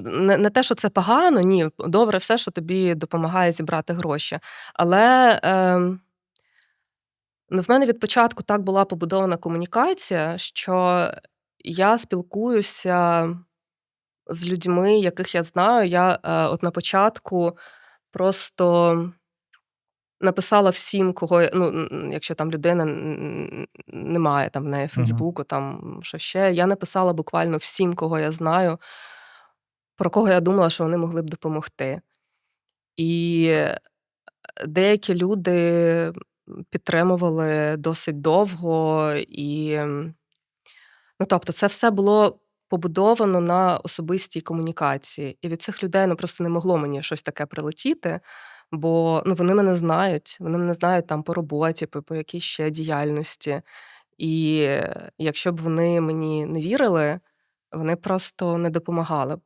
Не не те, що це погано, ні, добре все, що тобі допомагає зібрати гроші. Але, ем ну, в мене від початку так була побудована комунікація, що я спілкуюся з людьми, яких я знаю. Я, е, от на початку просто написала всім, кого ну, якщо там людина немає там в неї. "Фейсбуку", там що ще, я написала буквально всім, кого я знаю, про кого я думала, що вони могли б допомогти. І, е, деякі люди підтримували досить довго і, ну, тобто це все було побудовано на особистій комунікації. І від цих людей, ну, просто не могло мені щось таке прилетіти, бо, ну, вони мене знають, вони мене знають там по роботі, по по якійсь ще діяльності. І якщо б вони мені не вірили, вони просто не допомагали б.